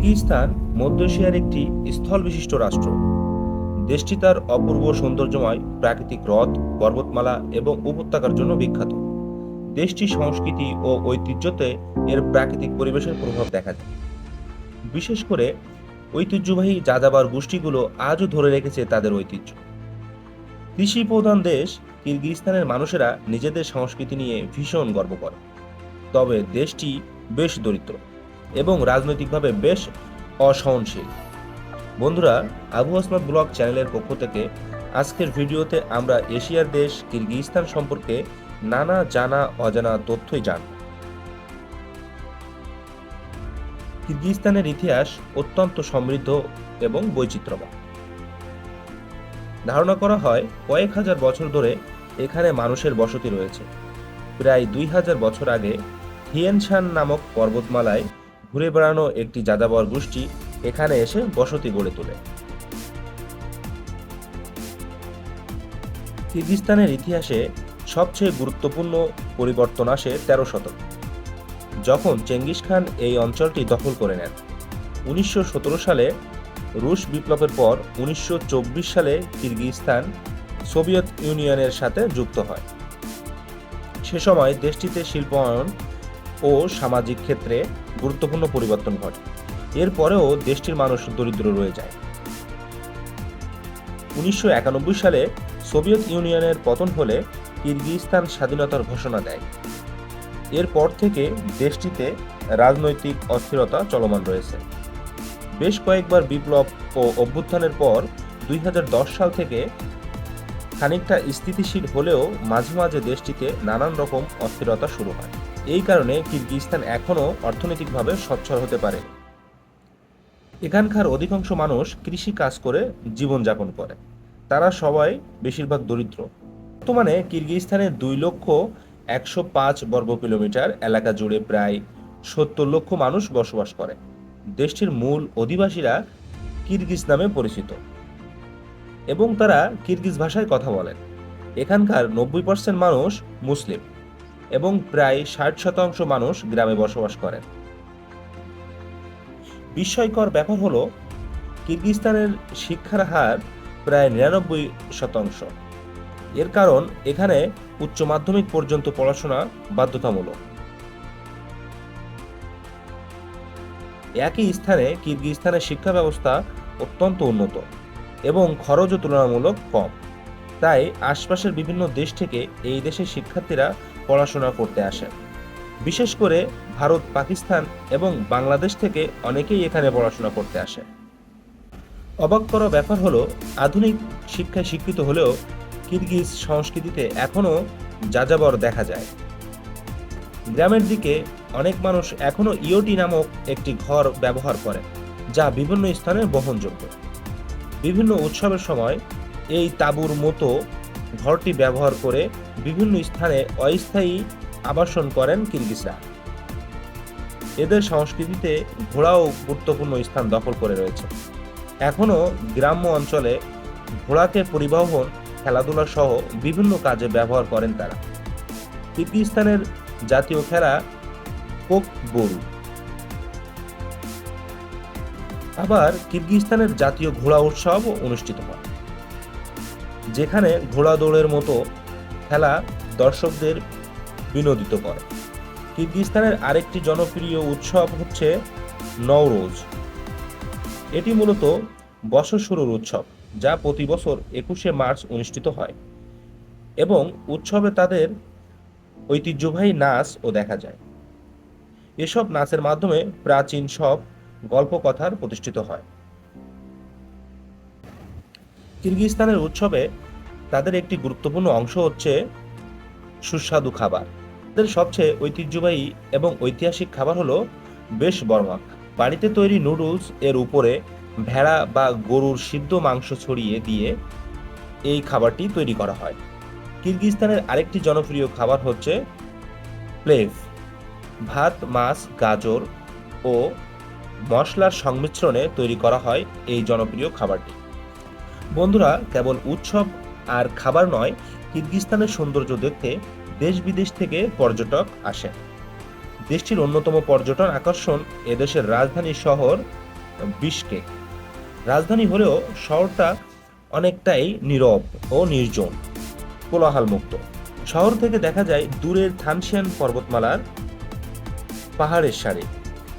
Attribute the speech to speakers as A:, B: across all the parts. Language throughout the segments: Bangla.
A: কিরগিজস্তান মধ্য এশিয়ার একটি স্থল বিশিষ্ট রাষ্ট্র। দেশটি তার অপূর্ব সৌন্দর্যময় প্রাকৃতিক হ্রদ, পর্বতমালা এবং উপত্যকার জন্য বিখ্যাত। দেশটির সংস্কৃতি ও ঐতিহ্যতে এর প্রাকৃতিক পরিবেশের প্রভাব দেখা যায়। বিশেষ করে ঐতিহ্যবাহী যাযাবার গোষ্ঠীগুলো আজও ধরে রেখেছে তাদের ঐতিহ্য। কৃষি প্রধান দেশ কিরগিজস্তানের মানুষেরা নিজেদের সংস্কৃতি নিয়ে ভীষণ গর্ব করে। তবে দেশটি বেশ দরিদ্র। এবং রাজনৈতিকভাবে বেশ অসহনশীল। বন্ধুরা, আবু আসমাদ ব্লগ চ্যানেলের পক্ষ থেকে আজকের ভিডিওতে আমরা এশিয়ার দেশ, কিরগিজস্তান সম্পর্কে নানা জানা অজানা তথ্যই জান কিরগিজস্তানের ইতিহাস অত্যন্ত সমৃদ্ধ এবং বৈচিত্র্যময় ধারণা করা হয়, কয়েক হাজার বছর ধরে এখানে মানুষের বসতি রয়েছে। প্রায় দুই হাজার বছর আগে হিয়েনশান নামক পর্বতমালায় ঘুরে বেড়ানো একটি যাযাবর গোষ্ঠী এখানে এসে বসতি গড়ে তোলে। কিরগিজস্তানের ইতিহাসে সবচেয়ে গুরুত্বপূর্ণ পরিবর্তন আসে তেরো শতক। যখন চেঙ্গিস খান এই অঞ্চলটি দখল করে নেন, উনিশশো সতেরো সালে রুশ বিপ্লবের পর উনিশশো চব্বিশ সালে কিরগিজস্তান সোভিয়েত ইউনিয়নের সাথে যুক্ত হয়। সে সময় দেশটিতে শিল্পায়ন ও সামাজিক ক্ষেত্রে গুরুত্বপূর্ণ পরিবর্তন ঘটে। এরপরেও দেশটির মানুষ দরিদ্র রয়ে যায়। উনিশশো একানব্বই সালে সোভিয়েত ইউনিয়নের পতন হলে কিরগিজস্তান স্বাধীনতার ঘোষণা দেয়। এরপর থেকে দেশটিতে রাজনৈতিক অস্থিরতা চলমান রয়েছে। বেশ কয়েকবার বিপ্লব ও অভ্যুত্থানের পর দুই হাজার দশ সাল থেকে খানিকটা স্থিতিশীল হলেও মাঝে মাঝে দেশটিতে নানান রকম অস্থিরতা শুরু হয়। এই কারণে কিরগিজস্তান এখনও অর্থনৈতিকভাবে সচ্ছল হতে পারে। এখানকার অধিকাংশ মানুষ কৃষি কাজ করে জীবনযাপন করে। তারা সবাই বেশিরভাগ দরিদ্র। বর্তমানে কিরগিজস্তানের দুই লক্ষ একশো পাঁচ বর্গ কিলোমিটার এলাকা জুড়ে প্রায় সত্তর লক্ষ মানুষ বসবাস করে। দেশটির মূল অধিবাসীরা কিরগিজ নামে পরিচিত। এবং তারা কিরগিজ ভাষায় কথা বলেন। এখানকার নব্বই পার্সেন্ট মানুষ মুসলিম। এবং প্রায় ষাট শতাংশ মানুষ গ্রামে বসবাস করেন। বিস্ময়কর ব্যাপার হলো, কিরগিজস্তানের শিক্ষার হার প্রায় নিরানব্বই শতাংশ। এর কারণ, এখানে উচ্চ মাধ্যমিক পর্যন্ত পড়াশোনা বাধ্যতামূলক। একই স্থানে কিরগিজস্তানের শিক্ষা ব্যবস্থা অত্যন্ত উন্নত এবং খরচও তুলনামূলক কম। তাই আশপাশের বিভিন্ন দেশ থেকে এই দেশের শিক্ষার্থীরা পড়াশোনা করতে আসেন বিশেষ করে ভারত, পাকিস্তান এবং বাংলাদেশ থেকে অনেকেই এখানে পড়াশোনা করতে আসে। অবাক করা ব্যাপার হলো, আধুনিক শিক্ষায় শিক্ষিত হলেও কিরগিজ সংস্কৃতিতে এখনও যাযাবর দেখা যায়। গ্রামের দিকে অনেক মানুষ এখনও ইওটি নামক একটি ঘর ব্যবহার করে, যা বিভিন্ন স্থানে বহনযোগ্য। বিভিন্ন উৎসবের সময় এই তাঁবুর মতো ঘরটি ব্যবহার করে বিভিন্ন স্থানে অস্থায়ী আবাসন করেন কিরগিজরা। এদের সংস্কৃতিতে ঘোড়াও গুরুত্বপূর্ণ স্থান দখল করে রয়েছে। এখনও গ্রাম্য অঞ্চলে ঘোড়াকে পরিবহন, খেলাধুলা সহ বিভিন্ন কাজে ব্যবহার করেন তারা। কিরগিজস্তানের জাতীয় খেলা কোক বরু। আবার কিরগিজস্তানের জাতীয় ঘোড়া উৎসব অনুষ্ঠিত হয়। যেখানে ঘোড়া দৌড়ের মতো খেলা দর্শকদের বিনোদিত করে। কিরগিজস্তানের আরেকটি জনপ্রিয় উৎসব হচ্ছে নওরোজ। এটি মূলত বছর শুরুর উৎসব, যা প্রতি বছর একুশে মার্চ অনুষ্ঠিত হয় এবং উৎসবে তাদের ঐতিহ্যবাহী নাচ ও দেখা যায়। এসব নাচের মাধ্যমে প্রাচীন সব গল্পকথার প্রতিষ্ঠিত হয়। কিরগিজস্তানের উৎসবে তাদের একটি গুরুত্বপূর্ণ অংশ হচ্ছে সুস্বাদু খাবার। তাদের সবচেয়ে ঐতিহ্যবাহী এবং ঐতিহাসিক খাবার হলো বেশ বর্মাক। বাড়িতে তৈরি নুডলস এর উপরে ভেড়া বা গরুর সিদ্ধ মাংস ছড়িয়ে দিয়ে এই খাবারটি তৈরি করা হয়। কিরগিজস্তানের আরেকটি জনপ্রিয় খাবার হচ্ছে প্লেভ। ভাত, মাছ, গাজর ও মশলার সংমিশ্রণে তৈরি করা হয় এই জনপ্রিয় খাবারটি। বন্ধুরা, কেবল উৎসব আর খাবার নয় কিরগিজস্তানের সৌন্দর্য দেখতে দেশ বিদেশ থেকে পর্যটক আসেন। দেশটির অন্যতম পর্যটন আকর্ষণ এদেশের রাজধানী শহর বিশকেক রাজধানী হলেও শহরটা অনেকটাই নীরব ও নির্জন, কোলাহলমুক্ত। শহর থেকে দেখা যায় দূরের থানসিয়ান পর্বতমালার পাহাড়ের সারি।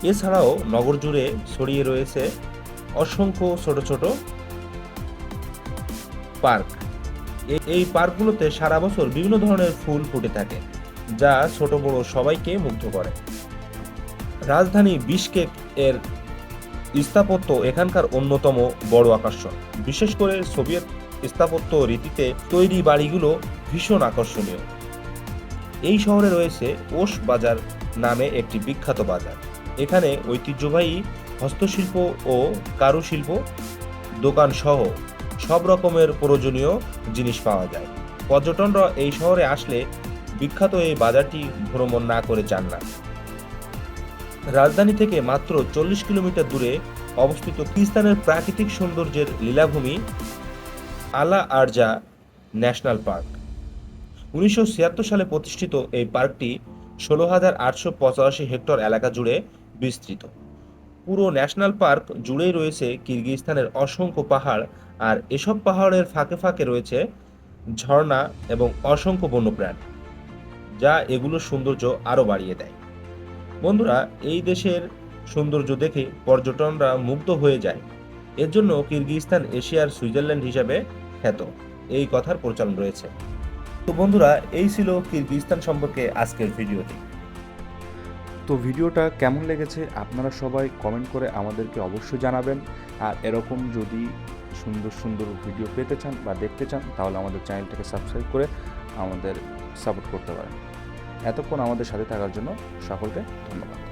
A: এছাড়াও নগর জুড়ে ছড়িয়ে রয়েছে অসংখ্য ছোট ছোট পার্ক। এই পার্কগুলোতে সারা বছর বিভিন্ন ধরনের ফুল ফুটে থাকে, যা ছোট বড় সবাইকে মুগ্ধ করে। রাজধানী বিশকেক এর স্থাপত্য এখানকার অন্যতম বড় আকর্ষণ। বিশেষ করে সোভিয়েত স্থাপত্য রীতিতে তৈরি বাড়িগুলো ভীষণ আকর্ষণীয়। এই শহরে রয়েছে ওশ বাজার নামে একটি বিখ্যাত বাজার। এখানে ঐতিহ্যবাহী হস্তশিল্প ও কারুশিল্প দোকান সহ সব রকমের প্রয়োজনীয় জিনিস পাওয়া যায়। পর্যটনরা এই শহরে আসলে বিখ্যাত এই বাজারটি ভ্রমণ না করে যান না। রাজধানী থেকে মাত্র চল্লিশ কিলোমিটার দূরে অবস্থিত কিস্তানের প্রাকৃতিক সৌন্দর্যের লীলাভূমি আলা আরজা ন্যাশনাল পার্ক। উনিশশো ছিয়াত্তর সালে প্রতিষ্ঠিত এই পার্কটি ষোলো হাজার আটশো পঁচাশি হেক্টর এলাকা জুড়ে বিস্তৃত। পুরো ন্যাশনাল পার্ক জুড়েই রয়েছে কিরগিজস্তানের অসংখ্য পাহাড়, আর এসব পাহাড়ের ফাঁকে ফাঁকে রয়েছে ঝর্ণা এবং অসংখ্য বন্যপ্রাণী, যা এগুলোর সৌন্দর্য আরও বাড়িয়ে দেয়। বন্ধুরা, এই দেশের সৌন্দর্য দেখে পর্যটনরা মুগ্ধ হয়ে যায়। এর জন্য কিরগিজস্তান, এশিয়ার সুইজারল্যান্ড হিসাবে খ্যাত। এই কথার প্রচলন রয়েছে। তো বন্ধুরা, এই ছিল কিরগিজস্তান সম্পর্কে আজকের ভিডিওটি।
B: তো ভিডিওটা কেমন লেগেছে আপনারা সবাই কমেন্ট করে আমাদেরকে অবশ্যই জানাবেন। আর এরকম যদি সুন্দর সুন্দর ভিডিও পেতে চান বা দেখতে চান, তাহলে আমাদের চ্যানেলটাকে সাবস্ক্রাইব করে আমাদের সাপোর্ট করতে পারেন। এতক্ষণ আমাদের সাথে থাকার জন্য সকলকে ধন্যবাদ।